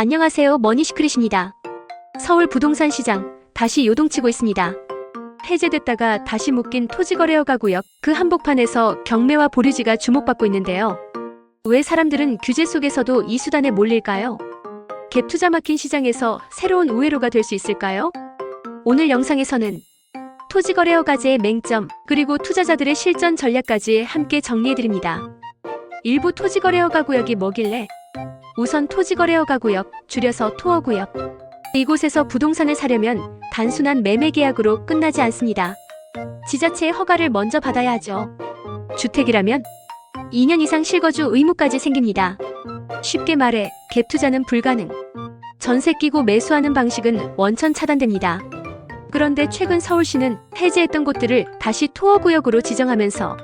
안녕하세요. 머니시크릿입니다. 서울 부동산 시장 다시 요동치고 있습니다. 해제됐다가 다시 묶인 토지거래허 가 구역 그 한복판에서 경매와 보류지가 주목받고 있는데요. 왜 사람들은 규제 속에서도 이 수단에 몰릴까요? 갭 투자 막힌 시장에서 새로운 우회로가 될 수 있을까요? 오늘 영상에서는 토지거래허 가제의 맹점 그리고 투자자들의 실전 전략까지 함께 정리해드립니다. 일부 토지거래허가 구역이 뭐길래 우선 토지거래허가 구역, 줄여서 토어구역. 이곳에서 부동산을 사려면 단순한 매매 계약으로 끝나지 않습니다. 지자체의 허가를 먼저 받아야 하죠. 주택이라면 2년 이상 실거주 의무까지 생깁니다. 쉽게 말해 갭 투자는 불가능. 전세 끼고 매수하는 방식은 원천 차단됩니다. 그런데 최근 서울시는 해제했던 곳들을 다시 토어구역으로 지정하면서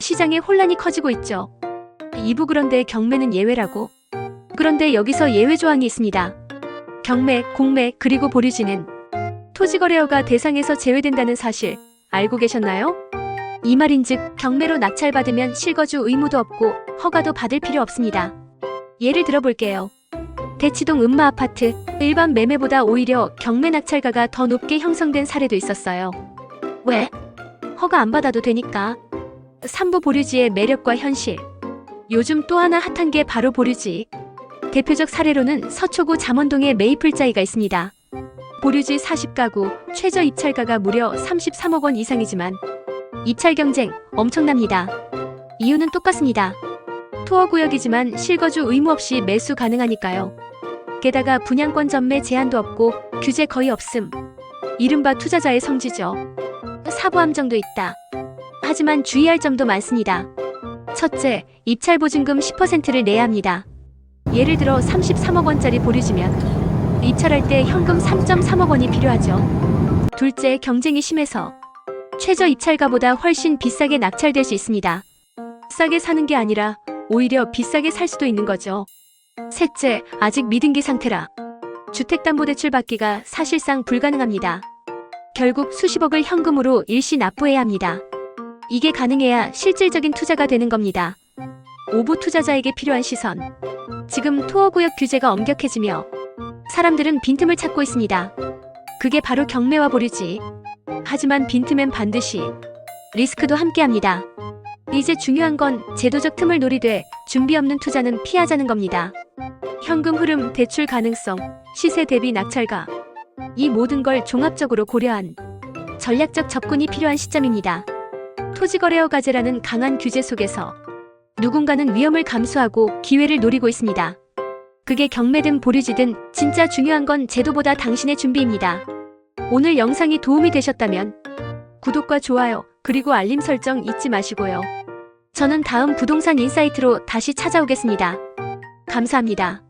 시장에 혼란이 커지고 있죠. 이부 그런데 경매는 예외라고. 그런데 여기서 예외 조항이 있습니다. 경매, 공매, 그리고 보류지는 토지거래허가 대상에서 제외된다는 사실 알고 계셨나요? 이 말인즉 경매로 낙찰받으면 실거주 의무도 없고 허가도 받을 필요 없습니다. 예를 들어볼게요. 대치동 음마 아파트 일반 매매보다 오히려 경매 낙찰가가 더 높게 형성된 사례도 있었어요. 왜? 허가 안 받아도 되니까. 삼부 보류지의 매력과 현실. 요즘 또 하나 핫한 게 바로 보류지. 대표적 사례로는 서초구 잠원동의 메이플자이가 있습니다. 보류지 40가구, 최저 입찰가가 무려 33억 원 이상이지만 입찰 경쟁 엄청납니다. 이유는 똑같습니다. 투어 구역이지만 실거주 의무 없이 매수 가능하니까요. 게다가 분양권 전매 제한도 없고 규제 거의 없음. 이른바 투자자의 성지죠. 사부 함정도 있다. 하지만 주의할 점도 많습니다. 첫째, 입찰 보증금 10%를 내야 합니다. 예를 들어 33억 원짜리 보류지면 입찰할 때 현금 3.3억 원이 필요하죠. 둘째, 경쟁이 심해서 최저 입찰가보다 훨씬 비싸게 낙찰될 수 있습니다. 싸게 사는 게 아니라 오히려 비싸게 살 수도 있는 거죠. 셋째, 아직 미등기 상태라 주택담보대출 받기가 사실상 불가능합니다. 결국 수십억을 현금으로 일시 납부해야 합니다. 이게 가능해야 실질적인 투자가 되는 겁니다. 오부 투자자에게 필요한 시선. 지금 투어 구역 규제가 엄격해지며 사람들은 빈틈을 찾고 있습니다. 그게 바로 경매와 보류지. 하지만 빈틈엔 반드시 리스크도 함께합니다. 이제 중요한 건 제도적 틈을 노리되 준비 없는 투자는 피하자는 겁니다. 현금 흐름, 대출 가능성, 시세 대비 낙찰가. 이 모든 걸 종합적으로 고려한 전략적 접근이 필요한 시점입니다. 토지거래허가제라는 강한 규제 속에서 누군가는 위험을 감수하고 기회를 노리고 있습니다. 그게 경매든 보류지든 진짜 중요한 건 제도보다 당신의 준비입니다. 오늘 영상이 도움이 되셨다면 구독과 좋아요, 그리고 알림 설정 잊지 마시고요. 저는 다음 부동산 인사이트로 다시 찾아오겠습니다. 감사합니다.